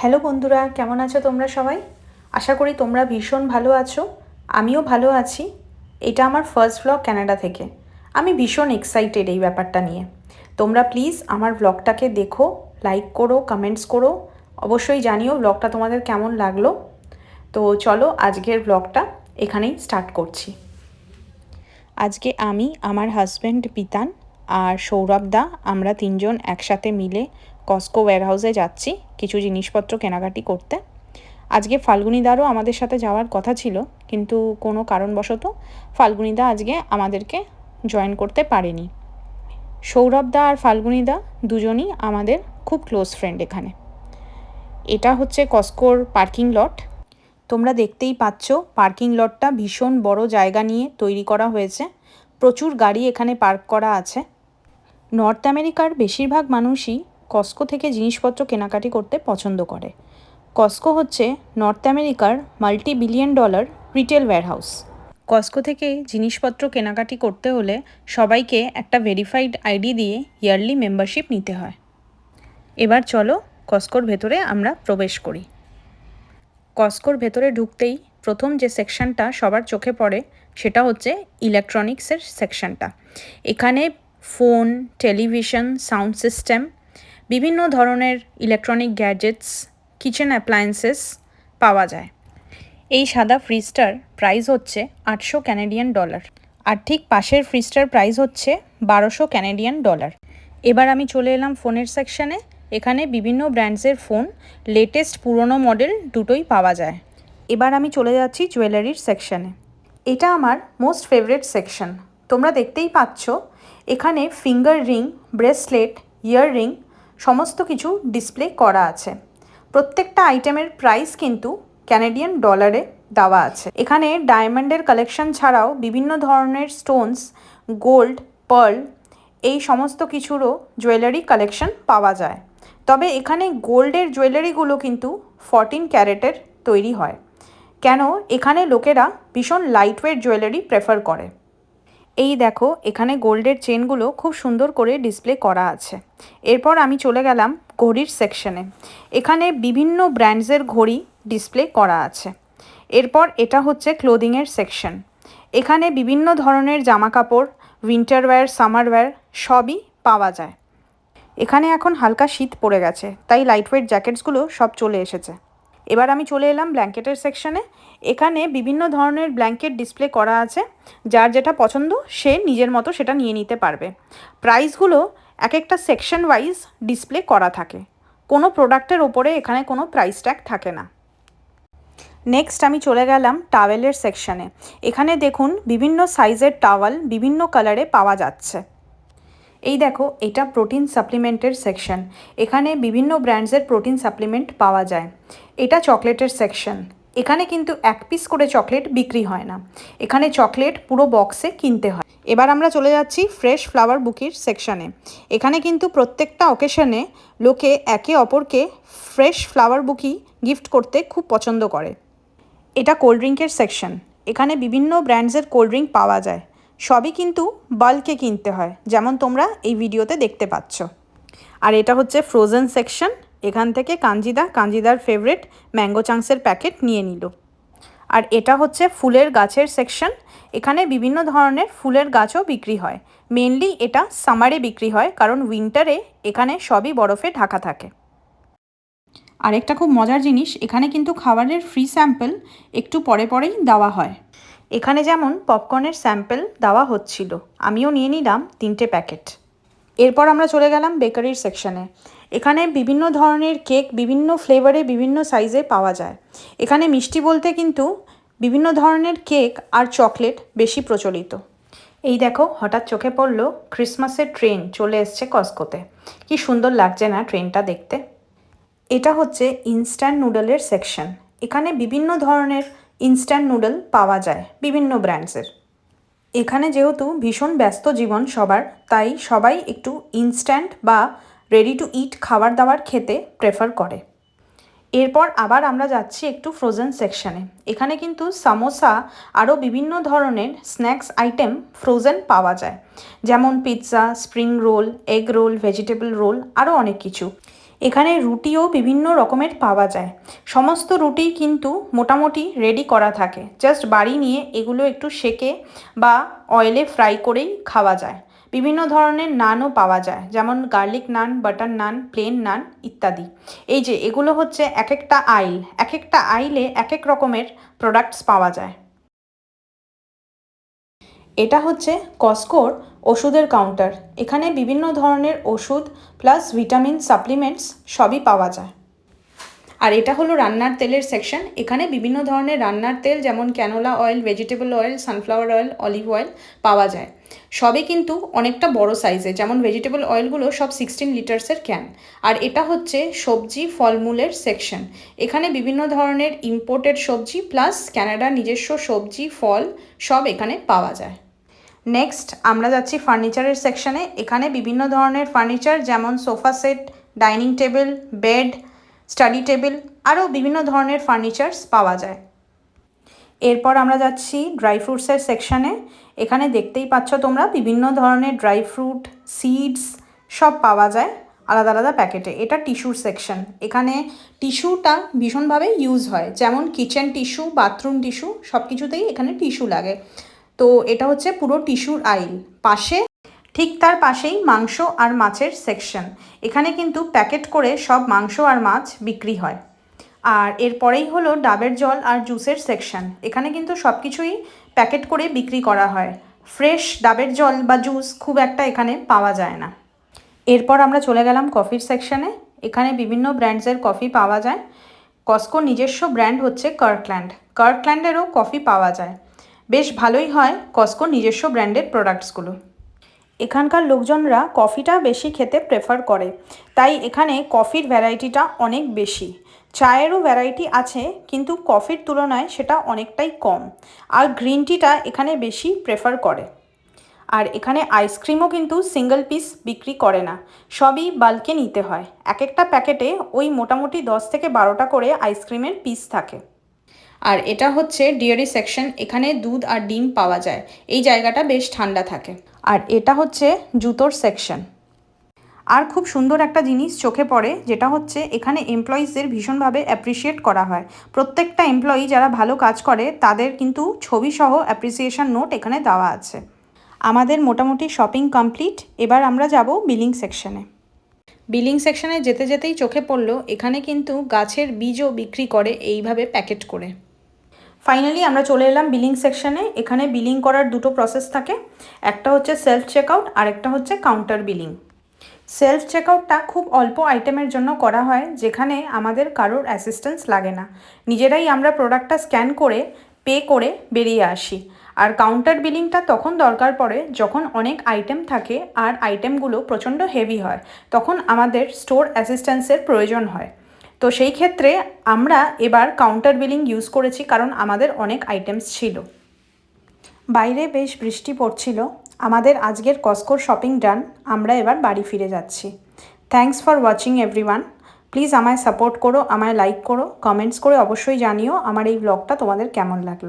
Hello বন্ধুরা, কেমন আছো তোমরা সবাই? আশা করি তোমরা ভীষণ ভালো আছো। আমিও ভালো আছি। এটা আমার ফার্স্ট ব্লগ ক্যানাডা থেকে। আমি ভীষণ এক্সাইটেড এই ব্যাপারটা নিয়ে। তোমরা প্লিজ আমার ব্লগটাকে দেখো লাইক করো কমেন্টস করো। অবশ্যই জানিও ব্লগটা তোমাদের কেমন লাগল। তো চলো আজকের ব্লগটা এখানেই স্টার্ট করছি। আজকে আমি, আমার হাজব্যান্ড পিতান আর সৌরভ দা, আমরা তিনজন একসাথে মিলে কস্কো ওয়্যারহাউসে যাচ্ছি। কিছু জিনিসপত্র কেনাকাটি করতে। আজকে ফাল্গুনিদারও আমাদের সাথে যাওয়ার কথা ছিল, কিন্তু কোনো কারণবশত ফাল্গুনিদা আজকে আমাদেরকে জয়েন করতে পারেনি। সৌরভ দা আর ফাল্গুনিদা দুজনই আমাদের খুব ক্লোজ ফ্রেন্ড এখানে। এটা হচ্ছে কস্কোর পার্কিং লট তোমরা দেখতেই পাচ্ছ পার্কিং লটটা ভীষণ বড় জায়গা নিয়ে তৈরি করা হয়েছে। প্রচুর গাড়ি এখানে পার্ক করা আছে। নর্থ আমেরিকার বেশিরভাগ মানুষই কস্কো থেকে জিনিসপত্র কেনাকাটি করতে পছন্দ করে। কস্কো হচ্ছে নর্থ আমেরিকার multi billion dollar retail warehouse Costco থেকে জিনিসপত্র কেনাকাটি করতে হলে সবাইকে একটা ভেরিফাইড আইডি দিয়ে ইয়ারলি মেম্বারশিপ নিতে হয়। এবার চলো কস্কোর ভেতরে আমরা প্রবেশ করি। কস্কোর ভেতরে ঢুকতেই প্রথম যে সেকশনটা সবার চোখে পড়ে, সেটা হচ্ছে ইলেকট্রনিক্সের সেকশনটা। এখানে ফোন টেলিভিশন সাউন্ড সিস্টেম বিভিন্ন ধরনের ইলেকট্রনিক গ্যাজেটস কিচেন অ্যাপ্লায়েন্সেস পাওয়া যায়। এই সাদা ফ্রিজটার প্রাইস হচ্ছে আটশো ক্যানাডিয়ান ডলার আর ঠিক পাশের ফ্রিজটার প্রাইস হচ্ছে বারোশো ক্যানাডিয়ান ডলার এবার আমি চলে এলাম ফোনের সেকশানে এখানে বিভিন্ন ব্র্যান্ডসের ফোন লেটেস্ট পুরনো মডেল দুটোই পাওয়া যায়। এবার আমি চলে যাচ্ছি জুয়েলারির সেকশানে এটা আমার মোস্ট ফেভারিট সেকশন তোমরা দেখতেই পাচ্ছ, এখানে ফিঙ্গার রিং ব্রেসলেট ইয়াররিং সমস্ত কিছু ডিসপ্লে করা আছে। প্রত্যেকটা আইটেমের প্রাইস কিন্তু ক্যানাডিয়ান ডলারে দেওয়া আছে। এখানে ডায়মন্ডের কালেকশন ছাড়াও বিভিন্ন ধরনের স্টোনস গোল্ড পার্ল এই সমস্ত কিছুরও জুয়েলারি কালেকশন পাওয়া যায়। তবে এখানে গোল্ডের জুয়েলারিগুলো কিন্তু ফরটিন ক্যারেটের তৈরি হয়। কেন? এখানে লোকেরা ভীষণ লাইটওয়েট জুয়েলারি প্রেফার করে। এই দেখো, এখানে গোল্ডের চেনগুলো খুব সুন্দর করে ডিসপ্লে করা আছে। এরপর আমি চলে গেলাম ঘড়ির সেকশনে এখানে বিভিন্ন ব্র্যান্ডসের ঘড়ি ডিসপ্লে করা আছে। এরপর এটা হচ্ছে ক্লোদিংয়ের সেকশন এখানে বিভিন্ন ধরনের জামা কাপড় উইন্টার ওয়্যার সামার ওয়্যার সবই পাওয়া যায়। এখানে এখন হালকা শীত পড়ে গেছে, তাই লাইটওয়েট জ্যাকেটসগুলো সব চলে এসেছে। এবার আমি চলে এলাম ব্ল্যাঙ্কেটের সেকশানে। এখানে বিভিন্ন ধরনের ব্ল্যাঙ্কেট ডিসপ্লে করা আছে। যার যেটা পছন্দ, সে নিজের মতো সেটা নিয়ে নিতে পারবে। প্রাইসগুলো এক একটা সেকশন ওয়াইজ ডিসপ্লে করা থাকে। কোনো প্রোডাক্টের ওপরে এখানে কোনো প্রাইস ট্যাগ থাকে না। নেক্সট আমি চলে গেলাম টাওয়েলের সেকশানে। এখানে দেখুন বিভিন্ন সাইজের টাওয়াল বিভিন্ন কালারে পাওয়া যাচ্ছে। এই দেখো, এটা প্রোটিন সাপ্লিমেন্টের সেকশন এখানে বিভিন্ন ব্র্যান্ডসের প্রোটিন সাপ্লিমেন্ট পাওয়া যায়। এটা চকলেটের সেকশন এখানে কিন্তু এক পিস করে চকলেট বিক্রি হয় না। এখানে চকলেট পুরো বক্সে কিনতে হয়। এবার আমরা চলে যাচ্ছি ফ্রেশ ফ্লাওয়ার বুকির সেকশানে এখানে কিন্তু প্রত্যেকটা অকেশনে লোকে একে অপরকে ফ্রেশ ফ্লাওয়ার বুকি গিফট করতে খুব পছন্দ করে। এটা কোল্ড ড্রিঙ্কের সেকশন এখানে বিভিন্ন ব্র্যান্ডসের কোল্ড ড্রিঙ্ক পাওয়া যায়। সবই কিন্তু বাল্কে কিনতে হয়, যেমন তোমরা এই ভিডিওতে দেখতে পাচ্ছ। আর এটা হচ্ছে ফ্রোজেন সেকশন এখান থেকে কাঞ্জিদা, কাঞ্জিদার ফেভারেট ম্যাঙ্গো চাংসের প্যাকেট নিয়ে নিল। আর এটা হচ্ছে ফুলের গাছের সেকশন এখানে বিভিন্ন ধরনের ফুলের গাছও বিক্রি হয়। মেনলি এটা সামারে বিক্রি হয়, কারণ উইন্টারে এখানে সবই বরফে ঢাকা থাকে। আরেকটা খুব মজার জিনিস, এখানে কিন্তু খাবারের ফ্রি স্যাম্পল একটু পরে পরেই দেওয়া হয়। এখানে যেমন পপকর্নের স্যাম্পেল দেওয়া হচ্ছিল, আমিও নিয়ে নিলাম তিনটে প্যাকেট এরপর আমরা চলে গেলাম বেকারির সেকশানে এখানে বিভিন্ন ধরনের কেক বিভিন্ন ফ্লেভারে বিভিন্ন সাইজে পাওয়া যায়। এখানে মিষ্টি বলতে কিন্তু বিভিন্ন ধরনের কেক আর চকলেট বেশি প্রচলিত। এই দেখো, হঠাৎ চোখে পড়ল ক্রিসমাসের ট্রেন চলে এসছে কস্কোতে কি সুন্দর লাগছে না ট্রেনটা দেখতে? এটা হচ্ছে ইনস্ট্যান্ট নুডলের সেকশন এখানে বিভিন্ন ধরনের ইনস্ট্যান্ট নুডল পাওয়া যায় বিভিন্ন ব্র্যান্ডসের এখানে যেহেতু ভীষণ ব্যস্ত জীবন সবার, তাই সবাই একটু ইনস্ট্যান্ট বা রেডি টু ইট খাবার দাবার খেতে প্রেফার করে। এরপর আবার আমরা যাচ্ছি একটু ফ্রোজেন সেকশানে এখানে কিন্তু সামোসা আরও বিভিন্ন ধরনের স্ন্যাক্স আইটেম ফ্রোজেন পাওয়া যায়। যেমন pizza spring roll egg roll vegetable roll আরও অনেক কিছু। এখানে রুটিও বিভিন্ন রকমের পাওয়া যায়। সমস্ত রুটি কিন্তু মোটামুটি রেডি করা থাকে। জাস্ট বাড়ি নিয়ে এগুলো একটু সেকে বা অয়েলে ফ্রাই করেই খাওয়া যায়। বিভিন্ন ধরনের নানও পাওয়া যায়, যেমন garlic naan butter naan plain naan ইত্যাদি। এই যে, এগুলো হচ্ছে এক একটা আইল এক একটা আইলে এক এক রকমের প্রোডাক্টস পাওয়া যায়। এটা হচ্ছে কস্কোর ওষুধের কাউন্টার এখানে বিভিন্ন ধরনের ওষুধ প্লাস ভিটামিন সাপ্লিমেন্টস সবই পাওয়া যায়। আর এটা হলো রান্নার তেলের সেকশন এখানে বিভিন্ন ধরনের রান্নার তেল যেমন canola oil vegetable oil sunflower oil olive oil পাওয়া যায়। সবই কিন্তু অনেকটা বড় সাইজে যেমন ভেজিটেবল অয়েলগুলো সব সিক্সটিন লিটার্সের ক্যান আর এটা হচ্ছে সবজি ফলমূলের সেকশন এখানে বিভিন্ন ধরনের ইম্পোর্টেড সবজি প্লাস ক্যানাডার নিজস্ব সবজি, ফল সব এখানে পাওয়া যায়। নেক্সট আমরা যাচ্ছি ফার্নিচারের সেকশানে এখানে বিভিন্ন ধরনের ফার্নিচার যেমন sofa set dining table bed study table আরও বিভিন্ন ধরনের ফার্নিচার্স পাওয়া যায়। এরপর আমরা যাচ্ছি ড্রাই ফ্রুটসের সেকশানে এখানে দেখতেই পাচ্ছ তোমরা বিভিন্ন ধরনের ড্রাই ফ্রুট সিডস সব পাওয়া যায় আলাদা আলাদা প্যাকেটে এটা টিস্যুর সেকশন এখানে টিস্যুটা ভীষণভাবে ইউজ হয়। যেমন কিচেন টিস্যু বাথরুম টিস্যু সব কিছুতেই এখানে টিস্যু লাগে। তো এটা হচ্ছে পুরো টিস্যুর আইল। পাশে, ঠিক তার পাশেই মাংস আর মাছের সেকশন। এখানে কিন্তু প্যাকেট করে সব মাংস আর মাছ বিক্রি হয়। আর এরপরেই হলো ডাবের জল আর জুসের সেকশন। এখানে কিন্তু সব কিছুই প্যাকেট করে বিক্রি করা হয়। ফ্রেশ ডাবের জল বা জুস খুব একটা এখানে পাওয়া যায় না। এরপর আমরা চলে গেলাম কফির সেকশানে। এখানে বিভিন্ন ব্র্যান্ডসের কফি পাওয়া যায়। কস্কো নিজস্ব ব্র্যান্ড হচ্ছে কার্কল্যান্ড। কার্কল্যান্ডেরও কফি পাওয়া যায়। বেশ ভালোই হয় কস্কো নিজস্ব ব্র্যান্ডের প্রোডাক্টসগুলো এখানকার লোকজনরা কফিটা বেশি খেতে প্রেফার করে, তাই এখানে কফির ভ্যারাইটিটা অনেক বেশি। চায়েরও ভ্যারাইটি আছে, কিন্তু কফির তুলনায় সেটা অনেকটাই কম, আর গ্রিন টিটা এখানে বেশি প্রেফার করে। আর এখানে আইসক্রিমও কিন্তু সিঙ্গেল পিস বিক্রি করে না, সবই বাল্কে নিতে হয়। এক একটা প্যাকেটে ওই মোটামুটি দশ থেকে বারোটা করে আইসক্রিমের পিস থাকে। আর এটা হচ্ছে ডিয়ারি সেকশন, এখানে দুধ আর ডিম পাওয়া যায়। এই জায়গাটা বেশ ঠান্ডা থাকে। আর এটা হচ্ছে জুতোর সেকশন। আর খুব সুন্দর একটা জিনিস চোখে পড়ে, যেটা হচ্ছে এখানে এমপ্লয়িজদের ভীষণভাবে অ্যাপ্রিসিয়েট করা হয়। প্রত্যেকটা এমপ্লয়ি যারা ভালো কাজ করে, তাদের কিন্তু ছবি সহ অ্যাপ্রিসিয়েশন নোট এখানে দেওয়া আছে। আমাদের মোটামুটি শপিং কমপ্লিট এবার আমরা যাব বিলিং সেকশনে বিলিং সেকশনে যেতে যেতেই চোখে পড়ল, এখানে কিন্তু গাছের বীজও বিক্রি করে এইভাবে প্যাকেট করে। ফাইনালি আমরা চলে এলাম বিলিং সেকশানে এখানে বিলিং করার দুটো প্রসেস থাকে। একটা হচ্ছে সেলফ চেকআউট আর একটা হচ্ছে কাউন্টার বিলিং সেলফ চেকআউটটা খুব অল্প আইটেমের জন্য করা হয়, যেখানে আমাদের কারোর অ্যাসিস্ট্যান্স লাগে না। নিজেরাই আমরা প্রোডাক্টটা স্ক্যান করে পে করে বেরিয়ে আসি। আর কাউন্টার বিলিংটা তখন দরকার পড়ে, যখন অনেক আইটেম থাকে আর আইটেমগুলো প্রচণ্ড হেভি হয়, তখন আমাদের স্টোর অ্যাসিস্ট্যান্সের প্রয়োজন হয়। তো সেই ক্ষেত্রে আমরা এবার কাউন্টার বিলিং ইউজ করেছি কারণ আমাদের অনেক আইটেমস ছিল। বাইরে বেশ বৃষ্টি পড়ছিল। আমাদের আজকের কস্কোর শপিং ডান আমরা এবার বাড়ি ফিরে যাচ্ছি। Thanks for watching everyone please আমায় সাপোর্ট করো, আমায় লাইক করো কমেন্টস করে অবশ্যই জানিও আমার এই ব্লগটা তোমাদের কেমন লাগল।